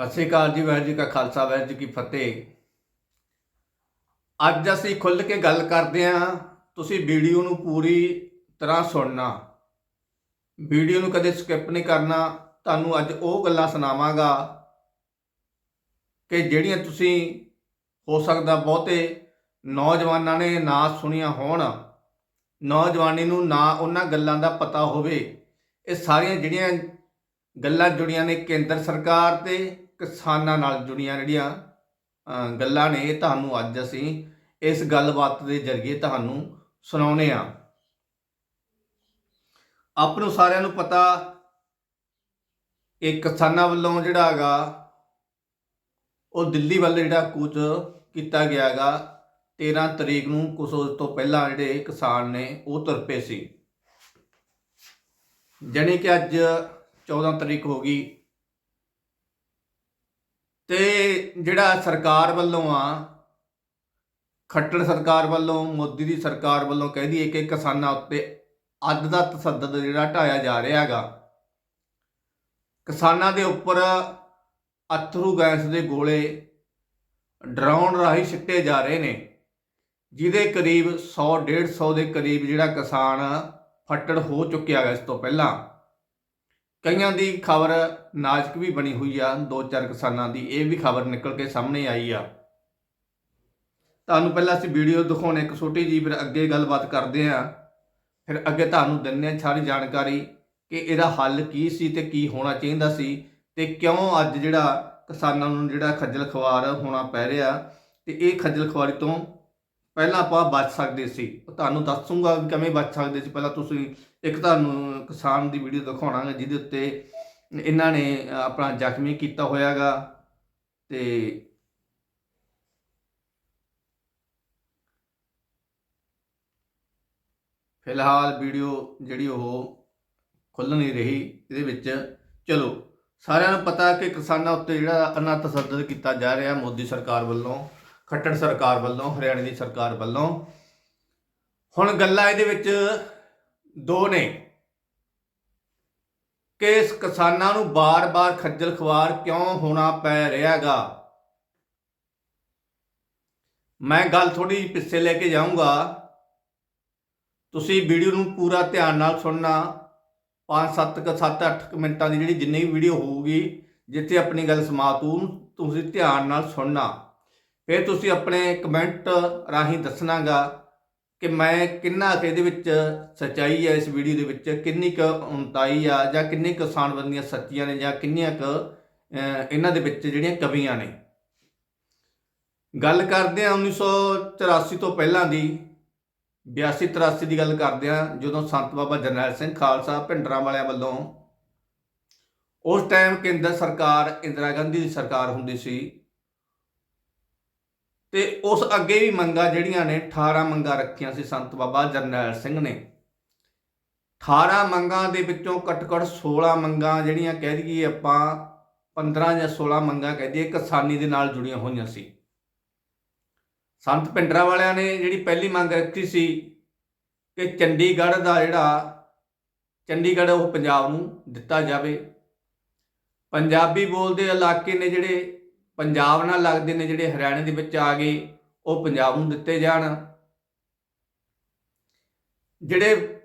ਸਤਿ ਸ਼੍ਰੀ ਅਕਾਲ ਜੀ, ਵਾਹਿਗੁਰੂ ਜੀ ਕਾ ਖਾਲਸਾ, ਵਾਹਿਗੁਰੂ ਜੀ ਕੀ ਫਤਿਹ। ਅੱਜ ਅਸੀਂ ਖੁੱਲ੍ਹ ਕੇ ਗੱਲ ਕਰਦੇ ਹਾਂ। ਤੁਸੀਂ ਵੀਡੀਓ ਨੂੰ ਪੂਰੀ ਤਰ੍ਹਾਂ ਸੁਣਨਾ। ਵੀਡੀਓ ਨੂੰ ਕਦੇ ਸਕਿਪ ਨਹੀਂ ਕਰਨਾ। ਤੁਹਾਨੂੰ ਅੱਜ ਉਹ ਗੱਲਾਂ ਸੁਣਾਵਾਂਗਾ ਕਿ ਜਿਹੜੀਆਂ ਤੁਸੀਂ ਹੋ ਸਕਦਾ ਬਹੁਤੇ ਨੌਜਵਾਨਾਂ ਨੇ ਨਾ ਸੁਣੀਆਂ ਹੋਣ। ਨੌਜਵਾਨੀ ਨੂੰ ਨਾ ਉਹਨਾਂ ਗੱਲਾਂ ਦਾ ਪਤਾ ਹੋਵੇ। ਇਹ ਸਾਰੀਆਂ ਜਿਹੜੀਆਂ ਗੱਲਾਂ ਜੁੜੀਆਂ ਨੇ ਕੇਂਦਰ ਸਰਕਾਰ ਤੇ ਕਿਸਾਨਾਂ ਨਾਲ ਜੁੜੀਆਂ ਜਿਹੜੀਆਂ ਗੱਲਾਂ ਨੇ, ਇਹ ਤੁਹਾਨੂੰ ਅੱਜ ਅਸੀਂ ਇਸ ਗੱਲਬਾਤ ਦੇ ਜ਼ਰੀਏ ਤੁਹਾਨੂੰ ਸੁਣਾਉਨੇ ਆ ਆਪ ਨੂੰ ਸਾਰਿਆਂ ਨੂੰ ਪਤਾ, ਇਹ ਕਿਸਾਨਾਂ ਵੱਲੋਂ ਜਿਹੜਾ ਹੈਗਾ, ਉਹ ਦਿੱਲੀ ਵੱਲ ਜਿਹੜਾ ਕੂਚ ਕੀਤਾ ਗਿਆ ਹੈਗਾ 13 ਤਰੀਕ ਨੂੰ ਕੁਝ ਉਸ ਤੋਂ ਪਹਿਲਾਂ ਜਿਹੜੇ ਕਿਸਾਨ ਨੇ, ਉਹ ਤੁਰ ਪਏ ਸੀ। ਜਾਣੀ ਕਿ ਅੱਜ 14 ਤਰੀਕ ਹੋ ਗਈ। ਤੇ ਜਿਹੜਾ ਸਰਕਾਰ ਵੱਲੋਂ ਆ, ਖੱਟੜ ਸਰਕਾਰ ਵੱਲੋਂ, ਮੋਦੀ ਦੀ ਸਰਕਾਰ ਵੱਲੋਂ ਕਹਿੰਦੀ ਹੈ ਕਿ ਕਿਸਾਨਾਂ ਉੱਤੇ ਅੱਧ ਦਾ ਤਸੱਦਦ ਜਿਹੜਾ ਢਾਇਆ ਜਾ ਰਿਹਾ ਹੈਗਾ, ਕਿਸਾਨਾਂ ਦੇ ਉੱਪਰ ਅਥਰੂ ਗੈਸ ਦੇ ਗੋਲੇ ਡਰਾਉਣ ਰਾਹੀਂ ਸਿੱਟੇ ਜਾ ਰਹੇ ਨੇ, ਜਿਹਦੇ ਕਰੀਬ 100 150 ਦੇ ਕਰੀਬ ਜਿਹੜਾ ਕਿਸਾਨ ਫੱਟੜ ਹੋ ਚੁੱਕਿਆ ਹੈ ਇਸ ਤੋਂ ਪਹਿਲਾਂ। ਕਈਆਂ ਦੀ ਖਬਰ ਨਾਜ਼ੁਕ ਵੀ ਬਣੀ ਹੋਈ ਆ, ਦੋ ਚਾਰ ਕਿਸਾਨਾਂ ਦੀ, ਇਹ ਵੀ ਖਬਰ ਨਿਕਲ ਕੇ ਸਾਹਮਣੇ ਆਈ ਆ। ਤੁਹਾਨੂੰ ਪਹਿਲਾਂ ਅਸੀਂ ਵੀਡੀਓ ਦਿਖਾਉਣੇ, ਇੱਕ ਛੋਟੀ ਜੀ ਫਿਰ ਅੱਗੇ ਗੱਲਬਾਤ ਕਰਦੇ ਆ। ਫਿਰ ਅੱਗੇ ਤੁਹਾਨੂੰ ਦਿੰਨੇ ਆ ਸਾਰੀ ਜਾਣਕਾਰੀ ਕਿ ਇਹਦਾ ਹੱਲ ਕੀ ਸੀ ਤੇ ਕੀ ਹੋਣਾ ਚਾਹੀਦਾ ਸੀ ਤੇ ਕਿਉਂ ਅੱਜ ਜਿਹੜਾ ਕਿਸਾਨਾਂ ਨੂੰ ਜਿਹੜਾ ਖੱਜਲ ਖਵਾਰ ਹੋਣਾ ਪੈ ਰਿਹਾ ਤੇ ਇਹ ਖੱਜਲ ਖਵਾਰੀ ਤੋਂ ਪਹਿਲਾਂ ਆਪਾਂ ਬਚ ਸਕਦੇ ਸੀ। ਤੁਹਾਨੂੰ ਦੱਸੂਗਾ ਵੀ ਕਿਵੇਂ ਬਚ ਸਕਦੇ ਸੀ। ਪਹਿਲਾਂ ਤੁਸੀਂ ਇੱਕ ਤੁਹਾਨੂੰ ਕਿਸਾਨ ਦੀ ਵੀਡੀਓ ਦਿਖਾਉਣਾਗਾ ਜਿਹਦੇ ਉੱਤੇ ਇਹਨਾਂ ਨੇ ਆਪਣਾ ਜ਼ਖਮੀ ਕੀਤਾ ਹੋਇਆਗਾ ਤੇ ਫਿਲਹਾਲ ਵੀਡੀਓ ਜਿਹੜੀ ਉਹ ਖੁੱਲ ਨਹੀਂ ਰਹੀ, ਇਹਦੇ ਵਿੱਚ ਚਲੋ, ਸਾਰਿਆਂ ਨੂੰ ਪਤਾ ਕਿ ਕਿਸਾਨਾਂ ਉੱਤੇ ਜਿਹੜਾ ਅਨਾ ਤਸੱਦਦ ਕੀਤਾ ਜਾ ਰਿਹਾ ਮੋਦੀ ਸਰਕਾਰ ਵੱਲੋਂ, ਖੱਟੜ ਸਰਕਾਰ ਵੱਲੋਂ, ਹਰਿਆਣੇ ਦੀ ਸਰਕਾਰ ਵੱਲੋਂ। ਹੁਣ ਗੱਲਾਂ ਇਹਦੇ ਵਿੱਚ ਦੋ ਨੇ। ਕਿ ਇਸ ਕਿਸਾਨਾਂ ਨੂੰ ਬਾਰ-ਬਾਰ ਖੱਜਲ ਖਵਾਰ ਕਿਉਂ ਹੋਣਾ ਪੈ ਰਿਹਾਗਾ? ਮੈਂ ਗੱਲ ਥੋੜੀ ਪਿੱਛੇ ਲੈ ਕੇ ਜਾਊਂਗਾ। ਤੁਸੀਂ ਵੀਡੀਓ ਨੂੰ ਪੂਰਾ ਧਿਆਨ ਨਾਲ ਸੁਣਨਾ। 5-7 ਕ 7-8 ਮਿੰਟਾਂ ਦੀ ਜਿਹੜੀ ਜਿੰਨੀ ਵੀ ਵੀਡੀਓ ਹੋਊਗੀ, ਜਿੱਥੇ ਆਪਣੀ ਗੱਲ ਸਮਾਪਤ ਹੋਊ, ਤੁਸੀਂ ਧਿਆਨ ਨਾਲ ਸੁਣਨਾ। ਫਿਰ ਤੁਸੀਂ ਆਪਣੇ ਕਮੈਂਟ ਰਾਹੀਂ ਦੱਸਣਾਗਾ। ਕਿ ਮੈਂ ਕਿੰਨਾ ਕੁ ਇਹਦੇ ਵਿੱਚ ਸਚਾਈ ਹੈ ਇਸ ਵੀਡੀਓ ਦੇ ਵਿੱਚ? ਕਿੰਨੀ ਕੁ ਉਨਤਾਈ ਆ ਜਾਂ ਕਿੰਨੇ ਕਿਸਾਨ ਬੰਦੀਆਂ ਸੱਚੀਆਂ ਨੇ ਜਾਂ ਕਿੰਨੀਆਂ ਕੁ ਇਹਨਾਂ ਦੇ ਵਿੱਚ ਜਿਹੜੀਆਂ ਕਵੀਆਂ ਨੇ? ਗੱਲ ਕਰਦੇ ਆ 1984 ਤੋਂ ਪਹਿਲਾਂ ਦੀ 82 83 ਦੀ ਗੱਲ ਕਰਦੇ ਆ ਜਦੋਂ ਸੰਤ ਬਾਬਾ ਜਰਨੈਲ ਸਿੰਘ ਖਾਲਸਾ ਭਿੰਡਰਾਂ ਵਾਲਿਆਂ ਵੱਲੋਂ ਉਸ ਟਾਈਮ ਕੇਂਦਰ ਸਰਕਾਰ ਇੰਦਰਾ ਗਾਂਧੀ ਦੀ ਸਰਕਾਰ ਹੁੰਦੀ ਸੀ ਤੇ ਉਸ ਅੱਗੇ ਵੀ ਮੰਗਾਂ ਜਿਹੜੀਆਂ ਨੇ 18 ਮੰਗਾਂ ਰੱਖੀਆਂ ਸੀ ਸੰਤ ਬਾਬਾ ਜਰਨੈਲ ਸਿੰਘ ਨੇ। 18 ਮੰਗਾਂ ਦੇ ਵਿੱਚੋਂ ਘੱਟ-ਘੱਟ 16 ਮੰਗਾਂ ਜਿਹੜੀਆਂ ਕਹਿ ਦਈਏ ਆਪਾਂ 15 ਜਾਂ 16 ਮੰਗਾਂ ਕਹਿ ਦਈਏ ਕਿਸਾਨੀ ਦੇ ਨਾਲ ਜੁੜੀਆਂ ਹੋਈਆਂ ਸੀ। ਸੰਤ ਪਿੰਡਰਾ ਵਾਲਿਆਂ ਨੇ ਜਿਹੜੀ ਪਹਿਲੀ ਮੰਗ ਰੱਖੀ ਸੀ ਕਿ ਚੰਡੀਗੜ੍ਹ ਦਾ ਜਿਹੜਾ, ਚੰਡੀਗੜ੍ਹ ਉਹ ਪੰਜਾਬ ਨੂੰ ਦਿੱਤਾ ਜਾਵੇ। ਪੰਜਾਬੀ ਬੋਲਦੇ ਇਲਾਕੇ ਨੇ ਜਿਹੜੇ ਪੰਜਾਬ ਨਾਲ ਲੱਗਦੇ ਨੇ ਜਿਹੜੇ ਹਰਿਆਣੇ ਦੇ ਵਿੱਚ ਆ ਗਏ ਉਹ ਪੰਜਾਬ ਨੂੰ ਦਿੱਤੇ ਜਾਣ। ਜਿਹੜੇ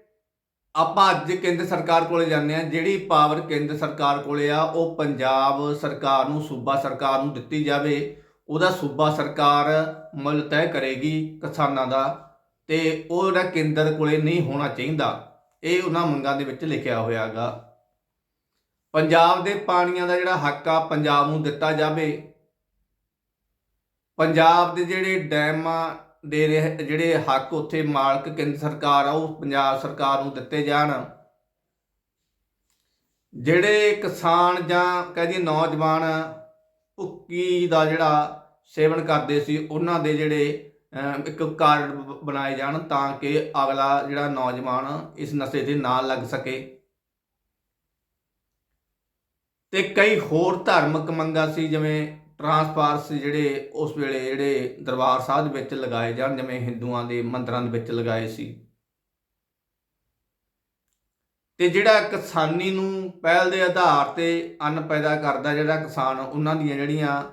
ਆਪਾਂ ਅੱਜ ਕੇਂਦਰ ਸਰਕਾਰ ਕੋਲੇ ਜਾਂਦੇ ਆ ਜਿਹੜੀ ਪਾਵਰ ਕੇਂਦਰ ਸਰਕਾਰ ਕੋਲੇ ਆ, ਉਹ ਪੰਜਾਬ ਸਰਕਾਰ ਨੂੰ, ਸੂਬਾ ਸਰਕਾਰ ਨੂੰ ਦਿੱਤੀ ਜਾਵੇ। ਉਹਦਾ ਸੂਬਾ ਸਰਕਾਰ ਮੁੱਲ ਤੈਅ ਕਰੇਗੀ ਕਿਸਾਨਾਂ ਦਾ ਤੇ ਉਹ ਜਿਹੜਾ ਕੇਂਦਰ ਕੋਲੇ ਨਹੀਂ ਹੋਣਾ ਚਾਹੀਦਾ। ਇਹ ਉਹਨਾਂ ਮੰਗਾਂ ਦੇ ਵਿੱਚ ਲਿਖਿਆ ਹੋਇਆਗਾ। ਪੰਜਾਬ ਦੇ ਪਾਣੀਆਂ ਦਾ ਜਿਹੜਾ ਹੱਕ ਆ, ਪੰਜਾਬ ਨੂੰ ਦਿੱਤਾ ਜਾਵੇ। ਪੰਜਾਬ ਦੇ ਜਿਹੜੇ ਡੈਮਾਂ ਦੇ ਰਹੇ- ਜਿਹੜੇ ਹੱਕ ਉੱਥੇ ਮਾਲਕ ਕੇਂਦਰ ਸਰਕਾਰ ਆ, ਉਹ ਪੰਜਾਬ ਸਰਕਾਰ ਨੂੰ ਦਿੱਤੇ ਜਾਣ। ਜਿਹੜੇ ਕਿਸਾਨ ਜਾਂ ਕਹਿੰਦੀ ਨੌਜਵਾਨ ਭੁੱਕੀ ਦਾ ਜਿਹੜਾ ਸੇਵਨ ਕਰਦੇ ਸੀ, ਉਹਨਾਂ ਦੇ ਜਿਹੜੇ ਇੱਕ ਕਾਰਡ ਬਣਾਏ ਜਾਣ ਤਾਂ ਕਿ ਅਗਲਾ ਜਿਹੜਾ ਨੌਜਵਾਨ ਇਸ ਨਸ਼ੇ ਦੇ ਨਾਲ ਲੱਗ ਸਕੇ। ਤੇ ਕਈ ਹੋਰ ਧਾਰਮਿਕ ਮੰਗਾਂ ਸੀ, ਜਿਵੇਂ ਟਰਾਂਸਫਾਰਸ ਜਿਹੜੇ ਉਸ ਵੇਲੇ ਜਿਹੜੇ ਦਰਬਾਰ ਸਾਹਿਬ ਦੇ ਵਿੱਚ ਲਗਾਏ ਜਾਣ, ਜਿਵੇਂ ਹਿੰਦੂਆਂ ਦੇ ਮੰਦਰਾਂ ਦੇ ਵਿੱਚ ਲਗਾਏ ਸੀ। ਤੇ ਜਿਹੜਾ ਕਿਸਾਨੀ ਨੂੰ ਪਹਿਲ ਦੇ ਆਧਾਰ ਤੇ ਅੰਨ ਪੈਦਾ ਕਰਦਾ ਜਿਹੜਾ ਕਿਸਾਨ, ਉਹਨਾਂ ਦੀਆਂ ਜਿਹੜੀਆਂ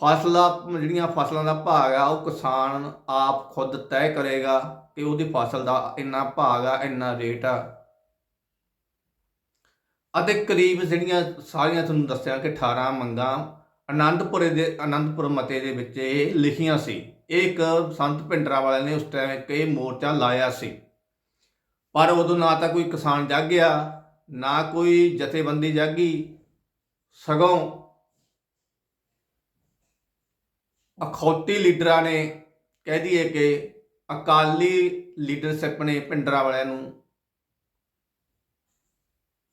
ਫਸਲਾਂ ਜਿਹੜੀਆਂ ਫਸਲਾਂ ਦਾ ਭਾਗ ਆ, ਉਹ ਕਿਸਾਨ ਆਪ ਖੁਦ ਤੈਅ ਕਰੇਗਾ ਕਿ ਉਹਦੀ ਫਸਲ ਦਾ ਇੰਨਾ ਭਾਗ ਆ, ਇੰਨਾ ਰੇਟ ਆ। ਅਤੇ ਕਰੀਬ ਜਿਹੜੀਆਂ ਸਾਰੀਆਂ ਤੁਹਾਨੂੰ ਦੱਸਿਆ ਕਿ 18 ਮੰਗਾਂ ਆਨੰਦਪੁਰੇ ਦੇ ਆਨੰਦਪੁਰ ਮਤੇ ਦੇ ਵਿੱਚ ਇਹ ਲਿਖੀਆਂ ਸੀ। ਇਹ ਇੱਕ ਸੰਤ ਭਿੰਡਰਾ ਵਾਲਿਆਂ ਨੇ ਉਸ ਟਾਈਮ ਇੱਕ ਇਹ ਮੋਰਚਾ ਲਾਇਆ ਸੀ। ਪਰ ਉਦੋਂ ਨਾ ਤਾਂ ਕੋਈ ਕਿਸਾਨ ਜਾਗਿਆ, ਨਾ ਕੋਈ ਜਥੇਬੰਦੀ ਜਾਗੀ। ਸਗੋਂ ਅਖੌਤੀ ਲੀਡਰਾਂ ਨੇ ਕਹਿ ਦਈਏ ਕਿ ਅਕਾਲੀ ਲੀਡਰਸ਼ਿਪ ਨੇ ਭਿੰਡਰਾ ਵਾਲਿਆਂ ਨੂੰ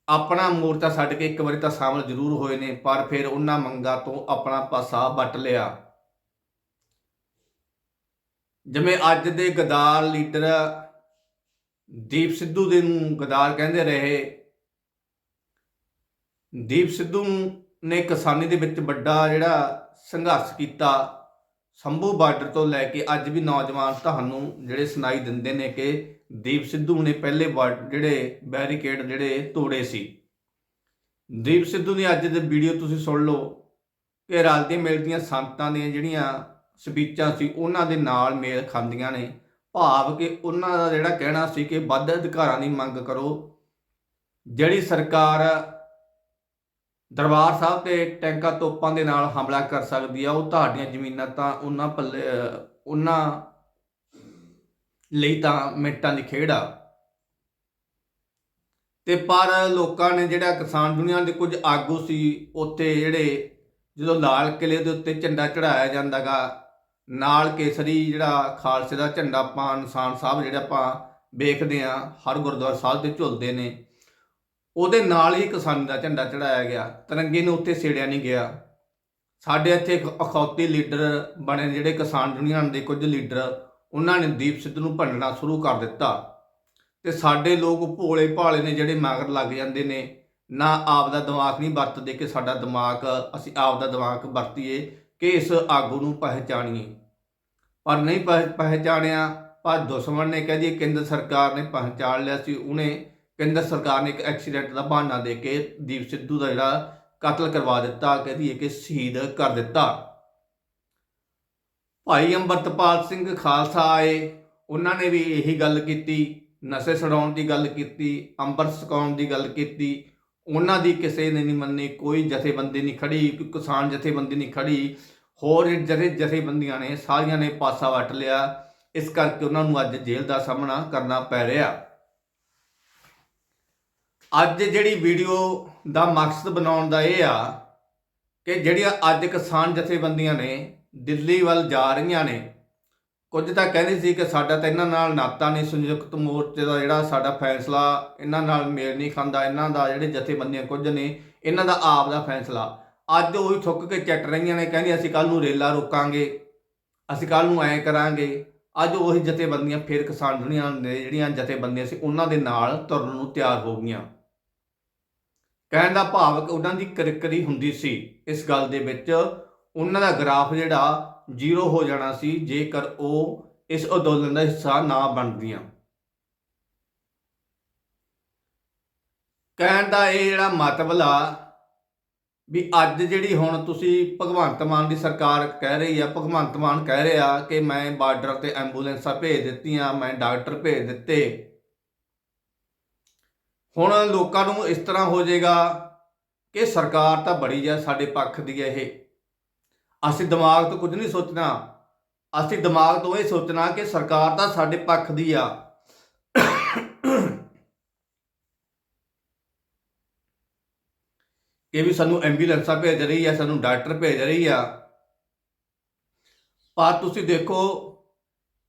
ਆਪਣਾ ਮੋਰਚਾ ਛੱਡ ਕੇ ਇੱਕ ਵਾਰੀ ਤਾਂ ਸ਼ਾਮਲ ਜ਼ਰੂਰ ਹੋਏ ਨੇ, ਪਰ ਫਿਰ ਉਹਨਾਂ ਮੰਗਾਂ ਤੋਂ ਆਪਣਾ ਪਾਸਾ ਵੱਟ ਲਿਆ। ਜਿਵੇਂ ਅੱਜ ਦੇ ਗਦਾਰ ਲੀਡਰ ਦੀਪ ਸਿੱਧੂ ਦੇ ਨੂੰ ਗਦਾਰ ਕਹਿੰਦੇ ਰਹੇ, ਦੀਪ ਸਿੱਧੂ ਨੇ ਕਿਸਾਨੀ ਦੇ ਵਿੱਚ ਵੱਡਾ ਜਿਹੜਾ ਸੰਘਰਸ਼ ਕੀਤਾ, ਸੰਭੂ ਬਾਰਡਰ ਤੋਂ ਲੈ ਕੇ ਅੱਜ ਵੀ ਨੌਜਵਾਨ ਤੁਹਾਨੂੰ ਜਿਹੜੇ ਸੁਣਾਈ ਦਿੰਦੇ ਨੇ ਕਿ ਦੀਪ ਸਿੱਧੂ ਨੇ ਪਹਿਲੇ ਬਾਰਡਰ ਜਿਹੜੇ ਬੈਰੀਕੇਡ ਜਿਹੜੇ ਤੋੜੇ ਸੀ। ਦੀਪ ਸਿੱਧੂ ਦੀ ਅੱਜ ਦੇ ਵੀਡੀਓ ਤੁਸੀਂ ਸੁਣ ਲਓ। ਕਿ ਰਲਦੀਆਂ ਮਿਲਦੀਆਂ ਸੰਤਾਂ ਦੀਆਂ ਜਿਹੜੀਆਂ ਸਪੀਚਾਂ ਸੀ, ਉਹਨਾਂ ਦੇ ਨਾਲ ਮੇਲ ਖਾਂਦੀਆਂ ਨੇ। ਭਾਵ ਕਿ ਉਹਨਾਂ ਦਾ ਜਿਹੜਾ ਕਹਿਣਾ ਸੀ ਕਿ ਵੱਧ ਅਧਿਕਾਰਾਂ ਦੀ ਮੰਗ ਕਰੋ। ਜਿਹੜੀ ਸਰਕਾਰ ਦਰਬਾਰ ਸਾਹਿਬ ਤੇ ਟੈਂਕਾਂ ਤੋਪਾਂ ਦੇ ਨਾਲ ਹਮਲਾ ਕਰ ਸਕਦੀ ਆ, ਉਹ ਤੁਹਾਡੀਆਂ ਜ਼ਮੀਨਾਂ ਤਾਂ ਉਹਨਾਂ ਪੱਲੇ ਉਹਨਾਂ ਲਈ ਤਾਂ ਮਿੰਟਾਂ ਦੀ ਖੇਡ ਆ। ਤੇ ਪਰ ਲੋਕਾਂ ਨੇ ਜਿਹੜਾ ਕਿਸਾਨ ਦੁਨੀਆ ਦੇ ਕੁਝ ਆਗੂ ਸੀ, ਉੱਥੇ ਜਿਹੜੇ ਜਦੋਂ ਲਾਲ ਕਿਲੇ ਦੇ ਉੱਤੇ ਝੰਡਾ ਚੜਾਇਆ ਜਾਂਦਾਗਾ, ਨਾਲ ਕੇਸਰੀ ਜਿਹੜਾ ਖਾਲਸੇ ਦਾ ਝੰਡਾ ਆਪਾਂ ਇਨਸਾਨ ਸਾਹਿਬ ਜਿਹੜਾ ਆਪਾਂ ਵੇਖਦੇ ਆ ਹਰ ਗੁਰਦੁਆਰਾ ਸਾਹਿਬ ਤੇ ਝੁਲਦੇ ਨੇ, ਉਹਦੇ ਨਾਲ ਹੀ ਕਿਸਾਨੀ ਦਾ ਝੰਡਾ ਚੜਾਇਆ ਗਿਆ। ਤਿਰੰਗੇ ਨੂੰ ਉੱਤੇ ਸੇੜਿਆ ਨਹੀਂ ਗਿਆ। ਸਾਡੇ ਇੱਥੇ ਇੱਕ ਅਖੌਤੀ ਲੀਡਰ ਬਣੇ ਜਿਹੜੇ ਕਿਸਾਨ ਯੂਨੀਅਨ ਦੇ ਕੁਝ ਲੀਡਰ। ਉਹਨਾਂ ਨੇ ਦੀਪ ਸਿੱਧੂ ਨੂੰ ਭੰਡਣਾ ਸ਼ੁਰੂ ਕਰ ਦਿੱਤਾ। ਤੇ ਸਾਡੇ ਲੋਕ ਭੋਲੇ ਭਾਲੇ ਨੇ ਜਿਹੜੇ ਮਗਰ ਲੱਗ ਜਾਂਦੇ ਨੇ, ਨਾ ਆਪ ਦਾ ਦਿਮਾਗ ਨਹੀਂ ਵਰਤਦੇ ਕਿ ਸਾਡਾ ਦਿਮਾਗ, ਅਸੀਂ ਆਪ ਦਾ ਦਿਮਾਗ ਵਰਤੀਏ ਕਿ ਇਸ ਆਗੂ ਨੂੰ ਪਹਿਚਾਣੀਏ। ਪਰ ਨਹੀਂ ਪਹਿ- ਪਹਿਚਾਣਿਆ, ਪਰ ਦੁਸ਼ਮਣ ਨੇ ਕਹਿ ਦਈਏ ਕੇਂਦਰ ਸਰਕਾਰ ਨੇ ਪਹਿਚਾਣ ਲਿਆ ਸੀ ਉਹਨੇ। ਕੇਂਦਰ ਸਰਕਾਰ ਨੇ ਇੱਕ ਐਕਸੀਡੈਂਟ ਦਾ ਬਹਾਨਾ ਦੇ ਕੇ ਦੀਪ ਸਿੱਧੂ ਦਾ ਜਿਹੜਾ ਕਤਲ ਕਰਵਾ ਦਿੱਤਾ, ਕਹਿ ਦਈਏ ਕਿ ਸ਼ਹੀਦ ਕਰ ਦਿੱਤਾ। ਭਾਈ ਅੰਮ੍ਰਿਤਪਾਲ ਸਿੰਘ ਖਾਲਸਾ ਆਏ। ਉਹਨਾਂ ਨੇ ਵੀ ਇਹੀ ਗੱਲ ਕੀਤੀ, ਨਸ਼ੇ ਛਡਾਉਣ ਦੀ ਗੱਲ ਕੀਤੀ ਅੰਮ੍ਰਿਤ ਛਕਾਉਣ ਦੀ ਗੱਲ ਕੀਤੀ। ਉਹਨਾਂ ਦੀ ਕਿਸੇ ਨੇ ਨਹੀਂ ਮੰਨੀ, ਕੋਈ ਜਥੇਬੰਦੀ ਨਹੀਂ ਖੜੀ, ਕੋਈ ਕਿਸਾਨ ਜਥੇਬੰਦੀ ਨਹੀਂ ਖੜੀ। ਹੋਰ ਜਥੇ ਜਥੇਬੰਦੀਆਂ ਨੇ, ਸਾਰੀਆਂ ਨੇ ਪਾਸਾ ਵੱਟ ਲਿਆ। ਇਸ ਕਰਕੇ ਉਹਨਾਂ ਨੂੰ ਅੱਜ ਜੇਲ੍ਹ ਦਾ ਸਾਹਮਣਾ ਕਰਨਾ ਪੈ ਰਿਹਾ। ਅੱਜ ਜਿਹੜੀ ਵੀਡੀਓ ਦਾ ਮਕਸਦ ਬਣਾਉਣ ਦਾ ਇਹ ਆ ਕਿ ਜਿਹੜੀਆਂ ਅੱਜ ਕਿਸਾਨ ਜਥੇਬੰਦੀਆਂ ਨੇ ਦਿੱਲੀ ਵੱਲ ਜਾ ਰਹੀਆਂ ਨੇ। ਕੁਝ ਤਾਂ ਕਹਿੰਦੇ ਸੀ ਕਿ ਸਾਡਾ ਤਾਂ ਇਹਨਾਂ ਨਾਲ ਨਾਤਾ ਨਹੀਂ, ਸੰਯੁਕਤ ਮੋਰਚੇ ਦਾ ਜਿਹੜਾ ਸਾਡਾ ਫੈਸਲਾ, ਇਹਨਾਂ ਨਾਲ ਮੇਲ ਨਹੀਂ ਖਾਂਦਾ, ਇਹਨਾਂ ਦਾ ਜਿਹੜੇ ਜਥੇਬੰਦੀਆਂ ਕੁਝ ਨੇ, ਇਹਨਾਂ ਦਾ ਆਪ ਦਾ ਫੈਸਲਾ। ਅੱਜ ਉਹੀ ਥੁੱਕ ਕੇ ਚੱਟ ਰਹੀਆਂ ਨੇ, ਕਹਿੰਦੀ ਅਸੀਂ ਕੱਲ ਨੂੰ ਰੇਲਾ ਰੋਕਾਂਗੇ, ਅਸੀਂ ਕੱਲ ਨੂੰ ਐਂ ਕਰਾਂਗੇ। ਅੱਜ ਉਹੀ ਜਥੇਬੰਦੀਆਂ ਫਿਰ ਕਿਸਾਨ ਯੂਨੀਅਨ ਦੇ ਜਿਹੜੀਆਂ ਜਥੇਬੰਦੀਆਂ ਸੀ, ਉਹਨਾਂ ਦੇ ਨਾਲ ਤੁਰਨ ਨੂੰ ਤਿਆਰ ਹੋ ਗਈਆਂ। ਕਹਿਣ ਦਾ ਭਾਵ ਕਿ ਉਹਨਾਂ ਦੀ ਕਰਕਰੀ ਹੁੰਦੀ ਸੀ। ਇਸ ਗੱਲ ਦੇ ਵਿੱਚ ਉਹਨਾਂ ਦਾ ਗ੍ਰਾਫ ਜਿਹੜਾ ਜ਼ੀਰੋ ਹੋ ਜਾਣਾ ਸੀ, ਜੇਕਰ ਉਹ ਇਸ ਅੰਦੋਲਨ ਦਾ ਹਿੱਸਾ ਨਾ ਬਣਦੀਆਂ। ਕਹਿਣ ਦਾ ਇਹ ਜਿਹੜਾ ਮਤਲਬ ਆ ਵੀ ਅੱਜ ਜਿਹੜੀ ਹੁਣ ਤੁਸੀਂ ਭਗਵੰਤ ਮਾਨ ਦੀ ਸਰਕਾਰ ਕਹਿ ਰਹੀ ਆ, ਭਗਵੰਤ ਮਾਨ ਕਹਿ ਰਿਹਾ ਕਿ ਮੈਂ ਬਾਰਡਰ ਤੇ ਐਂਬੂਲੈਂਸਾਂ ਭੇਜ ਦਿੱਤੀਆਂ, ਮੈਂ ਡਾਕਟਰ ਭੇਜ ਦਿੱਤੇ। ਹੁਣ ਲੋਕਾਂ ਨੂੰ ਇਸ ਤਰ੍ਹਾਂ ਹੋ ਜਾਏਗਾ ਕਿ ਸਰਕਾਰ ਤਾਂ ਬੜੀ ਆ, ਸਾਡੇ ਪੱਖ ਦੀ ਹੈ ਇਹ। ਅਸੀਂ ਦਿਮਾਗ ਤੋਂ ਕੁਝ ਨਹੀਂ ਸੋਚਣਾ। ਅਸੀਂ ਦਿਮਾਗ ਤੋਂ ਇਹ ਸੋਚਣਾ ਕਿ ਸਰਕਾਰ ਤਾਂ ਸਾਡੇ ਪੱਖ ਦੀ ਆ। ਕਿ ਵੀ ਸਾਨੂੰ ਐਂਬੂਲੈਂਸਾਂ ਭੇਜ ਰਹੀ ਆ, ਸਾਨੂੰ ਡਾਕਟਰ ਭੇਜ ਰਹੀ ਆ। ਪਰ ਤੁਸੀਂ ਦੇਖੋ,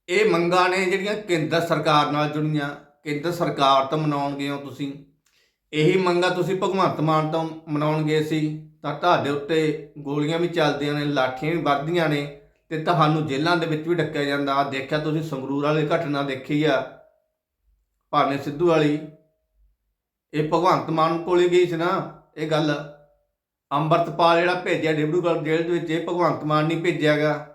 ਇਹ ਮੰਗਾਂ ਨੇ ਜਿਹੜੀਆਂ ਕੇਂਦਰ ਸਰਕਾਰ ਨਾਲ ਜੁੜੀਆਂ। ਕੇਂਦਰ ਸਰਕਾਰ ਤੋਂ ਮਨਾਉਣਗੇ ਹੋ ਤੁਸੀਂ। ਇਹੀ ਮੰਗਾਂ ਤੁਸੀਂ ਭਗਵੰਤ ਮਾਨ ਤੋਂ ਮਨਾਉਣਗੇ ਸੀ ਤਾਂ ਤੁਹਾਡੇ ਉੱਤੇ ਗੋਲੀਆਂ ਵੀ ਚੱਲਦੀਆਂ ਨੇ, ਲਾਠੀਆਂ ਵੀ ਵੱਧਦੀਆਂ ਨੇ ਤੇ ਤੁਹਾਨੂੰ ਜੇਲ੍ਹਾਂ ਦੇ ਵਿੱਚ ਵੀ ਡੱਕਿਆ ਜਾਂਦਾ। ਆ ਦੇਖਿਆ ਤੁਸੀਂ, ਸੰਗਰੂਰ ਵਾਲੀ ਘਟਨਾ ਦੇਖੀ ਆ। ਭਾਨੇ ਸਿੱਧੂ ਵਾਲੀ। ਇਹ ਭਗਵੰਤ ਮਾਨ ਕੋਲੇ ਗਈ ਸੀ ਨਾ, ਇਹ ਗੱਲ। ਅੰਮ੍ਰਿਤਪਾਲ ਜਿਹੜਾ ਭੇਜਿਆ ਡਿਬਰੂਗੜ੍ਹ ਜੇਲ੍ਹ ਦੇ ਵਿੱਚ, ਇਹ ਭਗਵੰਤ ਮਾਨ ਨਹੀਂ ਭੇਜਿਆਗਾ।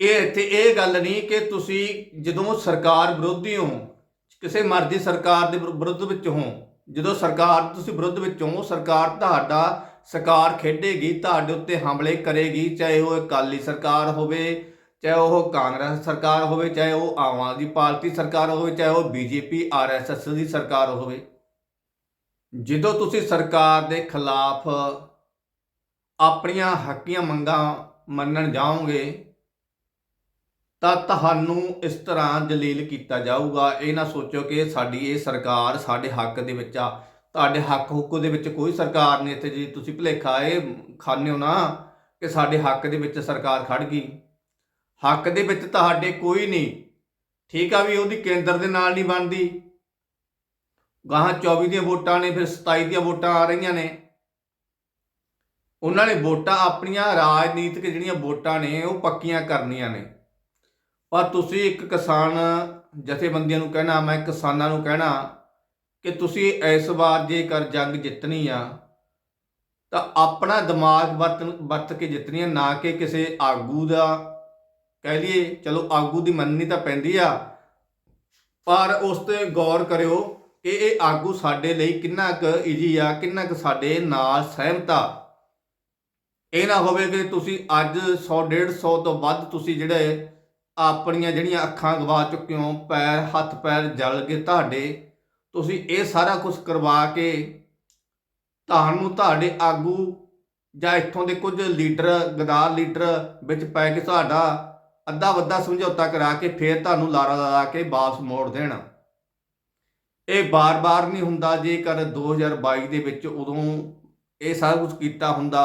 ਇਹ ਇੱਥੇ ਇਹ ਗੱਲ ਨਹੀਂ ਕਿ ਤੁਸੀਂ ਜਦੋਂ ਸਰਕਾਰ ਵਿਰੋਧੀ ਹੋ, ਕਿਸੇ ਮਰਜ਼ੀ ਸਰਕਾਰ ਦੇ ਵਿਰੁੱਧ ਵਿੱਚ ਹੋ ਜਦੋਂ ਸਰਕਾਰ ਤੁਸੀਂ ਵਿਰੁੱਧ ਵਿੱਚੋਂ ਸਰਕਾਰ ਤੁਹਾਡਾ ਸਰਕਾਰ ਖੇਡੇਗੀ, ਤੁਹਾਡੇ ਉੱਤੇ ਹਮਲੇ ਕਰੇਗੀ, ਚਾਹੇ ਉਹ ਅਕਾਲੀ ਸਰਕਾਰ ਹੋਵੇ, ਚਾਹੇ ਉਹ ਕਾਂਗਰਸ ਸਰਕਾਰ ਹੋਵੇ, ਚਾਹੇ ਉਹ ਆਮ ਆਦਮੀ ਪਾਰਟੀ ਸਰਕਾਰ ਹੋਵੇ, ਚਾਹੇ ਉਹ ਬੀਜੇਪੀ, ਆਰਐਸਐਸ ਦੀ ਸਰਕਾਰ ਹੋਵੇ, ਜਦੋਂ ਤੁਸੀਂ ਸਰਕਾਰ ਦੇ ਖਿਲਾਫ ਆਪਣੀਆਂ ਹੱਕੀਆਂ ਮੰਗਾਂ ਮੰਨਣ ਜਾਓਗੇ ਤਾਂ ਤੁਹਾਨੂੰ ਇਸ ਤਰ੍ਹਾਂ ਜਲੀਲ ਕੀਤਾ ਜਾਊਗਾ। ਇਹ ਨਾ ਸੋਚੋ ਕਿ ਸਾਡੀ ਇਹ ਸਰਕਾਰ ਸਾਡੇ ਹੱਕ ਦੇ ਵਿੱਚ ਆ। ਤੁਹਾਡੇ ਹੱਕ ਹੁੱਕ ਦੇ ਵਿੱਚ ਕੋਈ ਸਰਕਾਰ ਨਹੀਂ ਇੱਥੇ ਜੀ। ਤੁਸੀਂ ਭੁਲੇਖਾ, ਇਹ ਖਾਣੇ ਹੋ ਨਾ ਕਿ ਸਾਡੇ ਹੱਕ ਦੇ ਵਿੱਚ ਸਰਕਾਰ ਖੜ ਗਈ। ਹੱਕ ਦੇ ਵਿੱਚ ਤੁਹਾਡੇ ਕੋਈ ਨਹੀਂ। ਠੀਕ ਆ ਵੀ ਉਹਦੀ ਕੇਂਦਰ ਦੇ ਨਾਲ ਨਹੀਂ ਬਣਦੀ। ਗਾਹਾਂ 24 ਦੀਆਂ ਵੋਟਾਂ ਨੇ, ਫਿਰ 27 ਦੀਆਂ ਵੋਟਾਂ ਆ ਰਹੀਆਂ ਨੇ। ਉਹਨਾਂ ਨੇ ਵੋਟਾਂ ਆਪਣੀਆਂ ਰਾਜਨੀਤਿਕ ਜਿਹੜੀਆਂ ਵੋਟਾਂ ਨੇ, ਉਹ ਪੱਕੀਆਂ ਕਰਨੀਆਂ ਨੇ। ਪਰ ਤੁਸੀਂ ਇੱਕ ਕਿਸਾਨ ਜਥੇਬੰਦੀਆਂ ਨੂੰ ਕਹਿਣਾ, ਮੈਂ ਕਿਸਾਨਾਂ ਨੂੰ ਕਹਿਣਾ ਕਿ ਤੁਸੀਂ ਇਸ ਵਾਰ ਜੇਕਰ ਜੰਗ ਜਿੱਤਣੀ ਆ, ਤਾਂ ਆਪਣਾ ਦਿਮਾਗ ਵਰਤ ਵਰਤ ਕੇ ਜਿੱਤਣੀ ਆ, ਨਾ ਕਿ ਕਿਸੇ ਆਗੂ ਦਾ। ਕਹਿ ਲਈਏ, ਚਲੋ ਆਗੂ ਦੀ ਮੰਨਣੀ ਤਾਂ ਪੈਂਦੀ ਆ, ਪਰ ਉਸ ਤੇ ਗੌਰ ਕਰਿਓ ਕਿ ਇਹ ਆਗੂ ਸਾਡੇ ਲਈ ਕਿੰਨਾ ਕੁ ਈਜੀ ਆ, ਕਿੰਨਾ ਕੁ ਸਾਡੇ ਨਾਲ ਸਹਿਮਤ ਆ। ਇਹ ਨਾ ਹੋਵੇ ਕਿ ਤੁਸੀਂ ਅੱਜ 100 150 ਤੋਂ ਵੱਧ ਤੁਸੀਂ ਜਿਹੜੇ ਆਪਣੀਆਂ ਜਿਹੜੀਆਂ ਅੱਖਾਂ ਗਵਾ ਚੁੱਕੇ ਹੋ, ਪੈਰ, ਹੱਥ, ਪੈਰ ਜਲ ਗਏ ਤੁਹਾਡੇ, ਤੁਸੀਂ ਇਹ ਸਾਰਾ ਕੁਝ ਕਰਵਾ ਕੇ ਤੁਹਾਨੂੰ ਤੁਹਾਡੇ ਆਗੂ ਜਾਂ ਇੱਥੋਂ ਦੇ ਕੁਝ ਲੀਡਰ, ਗਦਾਰ ਲੀਡਰ ਵਿੱਚ ਪੈ ਕੇ ਤੁਹਾਡਾ ਅੱਧਾ ਵੱਧਾ ਸਮਝੌਤਾ ਕਰਾ ਕੇ ਫੇਰ ਤੁਹਾਨੂੰ ਲਾਰਾ ਲਾ ਕੇ ਵਾਪਸ ਮੋੜ ਦੇਣ। ਇਹ ਬਾਰ-ਬਾਰ ਨਹੀਂ ਹੁੰਦਾ, ਜੇਕਰ 2022 ਦੇ ਵਿੱਚ ਉਦੋਂ ਇਹ ਸਾਰਾ ਕੁਝ ਕੀਤਾ ਹੁੰਦਾ,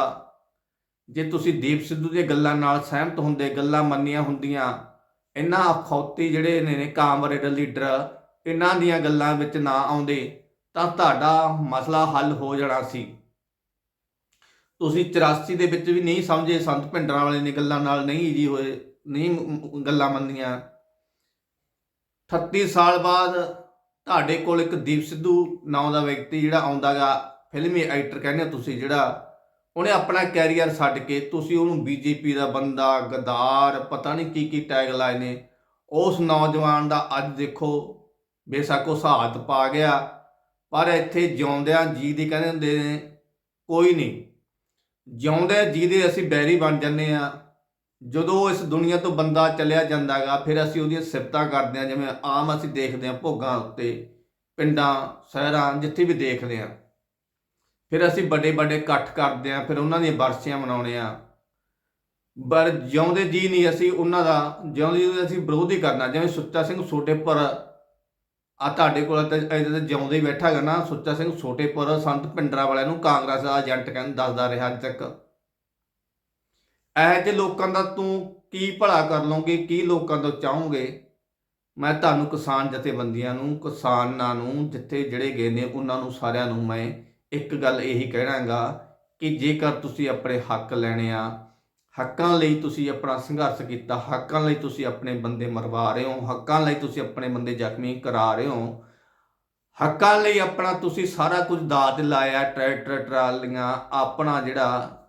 ਜੇ ਤੁਸੀਂ ਦੀਪ ਸਿੱਧੂ ਦੀਆਂ ਗੱਲਾਂ ਨਾਲ ਸਹਿਮਤ ਹੁੰਦੇ, ਗੱਲਾਂ ਮੰਨੀਆਂ ਹੁੰਦੀਆਂ ਇਹਨਾਂ ਅਖੌਤੀ ਜਿਹੜੇ ਨੇ ਕਾਮਰੇਡ ਲੀਡਰ ਇਹਨਾਂ ਦੀਆਂ ਗੱਲਾਂ ਵਿੱਚ ਨਾ ਆਉਂਦੇ, ਤਾਂ ਤੁਹਾਡਾ ਮਸਲਾ ਹੱਲ ਹੋ ਜਾਣਾ ਸੀ। ਤੁਸੀਂ 84 ਦੇ ਵਿੱਚ ਵੀ ਨਹੀਂ ਸਮਝੇ, ਸੰਤ ਭਿੰਡਰਾਂ ਵਾਲੇ ਨੇ ਗੱਲਾਂ ਨਾਲ ਨਹੀਂ ਜੀ ਹੋਏ, ਨਹੀਂ ਗੱਲਾਂ ਮੰਨੀਆਂ। 38 ਸਾਲ ਬਾਅਦ ਤੁਹਾਡੇ ਕੋਲ ਇੱਕ ਦੀਪ ਸਿੱਧੂ ਨਾਂ ਦਾ ਵਿਅਕਤੀ ਜਿਹੜਾ ਆਉਂਦਾਗਾ ਫਿਲਮੀ ਐਕਟਰ ਕਹਿੰਦੇ ਹੋ ਤੁਸੀਂ, ਜਿਹੜਾ ਉਹਨੇ ਆਪਣਾ ਕੈਰੀਅਰ ਛੱਡ ਕੇ ਤੁਸੀਂ ਉਹਨੂੰ ਬੀਜੇਪੀ ਦਾ ਬੰਦਾ, ਗਦਾਰ, ਪਤਾ ਨਹੀਂ ਕੀ ਕੀ ਟੈਗ ਲਾਏ ਨੇ। ਉਸ ਨੌਜਵਾਨ ਦਾ ਅੱਜ ਦੇਖੋ, ਬੇਸ਼ੱਕ ਉਹ ਸਹਾਤ ਪਾ ਗਿਆ, ਪਰ ਇੱਥੇ ਜਿਉਂਦਿਆਂ ਜੀ ਦੀ ਕਹਿੰਦੇ ਹੁੰਦੇ ਨੇ, ਕੋਈ ਨਹੀਂ। ਜਿਉਂਦੇ ਜੀ ਦੇ ਅਸੀਂ ਬੈਰੀ ਬਣ ਜੰਨੇ ਆ ਜਦੋਂ ਇਸ ਦੁਨੀਆ ਤੋਂ ਬੰਦਾ ਚਲਿਆ ਜਾਂਦਾਗਾ ਫਿਰ ਅਸੀਂ ਉਹਦੀਆਂ ਸਿਫਤਾਂ ਕਰਦੇ ਆ ਜਿਵੇਂ ਆਮ ਅਸੀਂ ਦੇਖਦੇ ਆ ਭੋਗਾਂ ਉੱਤੇ, ਪਿੰਡਾਂ, ਸ਼ਹਿਰਾਂ, ਜਿੱਥੇ ਵੀ ਦੇਖਦੇ ਆ ਫਿਰ ਅਸੀਂ ਵੱਡੇ ਵੱਡੇ ਇਕੱਠ ਕਰਦੇ ਆ ਫਿਰ ਉਹਨਾਂ ਦੀਆਂ ਬਰਸੀਆਂ ਮਨਾਉਣੇ ਆ ਪਰ ਜਿਉਂਦੇ ਜੀ ਨਹੀਂ ਅਸੀਂ ਉਹਨਾਂ ਦਾ, ਜਿਉਂਦੇ ਜੀ ਅਸੀਂ ਵਿਰੋਧ ਹੀ ਕਰਨਾ। ਜਿਵੇਂ ਸੁੱਚਾ ਸਿੰਘ ਛੋਟੇਪੁਰ ਆ ਤੁਹਾਡੇ ਕੋਲ ਤਾਂ ਇਹਦੇ ਤੇ ਜਿਉਂਦੇ ਹੀ ਬੈਠਾ ਹੈਗਾ ਨਾ, ਸੁੱਚਾ ਸਿੰਘ ਛੋਟੇਪੁਰ ਸੰਤ ਪਿੰਡਰਾ ਵਾਲਿਆਂ ਨੂੰ ਕਾਂਗਰਸ ਦਾ ਏਜੰਟ ਕਹਿੰਦਾ ਦੱਸਦਾ ਰਿਹਾ ਅੱਜ ਤੱਕ। ਇਹੋ ਜਿਹੇ ਲੋਕਾਂ ਦਾ ਤੂੰ ਕੀ ਭਲਾ ਕਰ ਲਓਗੇ, ਕੀ ਲੋਕਾਂ ਤੋਂ ਚਾਹੋਗੇ? ਮੈਂ ਤੁਹਾਨੂੰ ਕਿਸਾਨ ਜਥੇਬੰਦੀਆਂ ਨੂੰ, ਕਿਸਾਨਾਂ ਨੂੰ, ਜਿੱਥੇ ਜਿਹੜੇ ਗਏ ਨੇ, ਉਹਨਾਂ ਨੂੰ ਸਾਰਿਆਂ ਨੂੰ ਮੈਂ ਇੱਕ ਗੱਲ ਇਹੀ ਕਹਿਣਾਗਾ ਕਿ ਜੇਕਰ ਤੁਸੀਂ ਆਪਣੇ ਹੱਕ ਲੈਣੇ ਆ, ਹੱਕਾਂ ਲਈ ਤੁਸੀਂ ਆਪਣਾ ਸੰਘਰਸ਼ ਕੀਤਾ, ਹੱਕਾਂ ਲਈ ਤੁਸੀਂ ਆਪਣੇ ਬੰਦੇ ਮਰਵਾ ਰਹੇ ਹੋ, ਹੱਕਾਂ ਲਈ ਤੁਸੀਂ ਆਪਣੇ ਬੰਦੇ ਜ਼ਖਮੀ ਕਰਾ ਰਹੇ ਹੋ, ਹੱਕਾਂ ਲਈ ਆਪਣਾ ਤੁਸੀਂ ਸਾਰਾ ਕੁਝ ਦਾਅ ਲਾਇਆ, ਟਰੈਕਟਰ, ਟਰਾਲੀਆਂ, ਆਪਣਾ ਜਿਹੜਾ।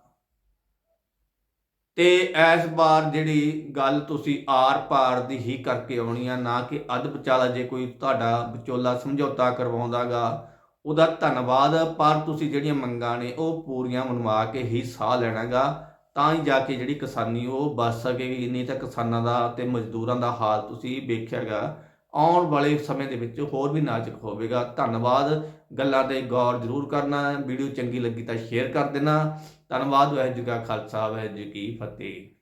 ਤੇ ਇਸ ਵਾਰ ਜਿਹੜੀ ਗੱਲ ਤੁਸੀਂ ਆਰ ਪਾਰ ਦੀ ਹੀ ਕਰਕੇ ਆਉਣੀ ਆ, ਨਾ ਕਿ ਅੱਧ ਵਿਚਾਲਾ ਜੇ ਕੋਈ ਤੁਹਾਡਾ ਵਿਚੋਲਾ ਸਮਝੌਤਾ ਕਰਵਾਉਂਦਾਗਾ ਉਹਦਾ ਧੰਨਵਾਦ, ਪਰ ਤੁਸੀਂ ਜਿਹੜੀਆਂ ਮੰਗਾਂ ਨੇ ਉਹ ਪੂਰੀਆਂ ਮਨਵਾ ਕੇ ਹੀ ਸਾਹ ਲੈਣਾਗਾ। ਤਾਂ ਹੀ ਜਾ ਕੇ ਜਿਹੜੀ ਕਿਸਾਨੀ ਉਹ ਬਚ ਸਕੇਗੀ। ਨਹੀਂ ਤਾਂ ਕਿਸਾਨਾਂ ਦਾ ਤੇ ਮਜ਼ਦੂਰਾਂ ਦਾ ਹਾਲ ਤੁਸੀਂ ਵੇਖਿਆਗਾ। ਆਉਣ ਵਾਲੇ ਸਮੇਂ ਦੇ ਵਿੱਚ ਹੋਰ ਵੀ ਨਾਜ਼ੁਕ ਹੋਵੇਗਾ। ਧੰਨਵਾਦ। ਗੱਲਾਂ ਤੇ ਗੌਰ ਜ਼ਰੂਰ ਕਰਨਾ। ਵੀਡੀਓ ਚੰਗੀ ਲੱਗੀ ਤਾਂ ਸ਼ੇਅਰ ਕਰ ਦੇਣਾ। ਧੰਨਵਾਦ। ਵਾਹਿਗੁਰੂ ਜੀ ਕਾ ਖਾਲਸਾ। ਵਾਹਿਗੁਰੂ ਜੀ ਕੀ ਫਤਿਹ।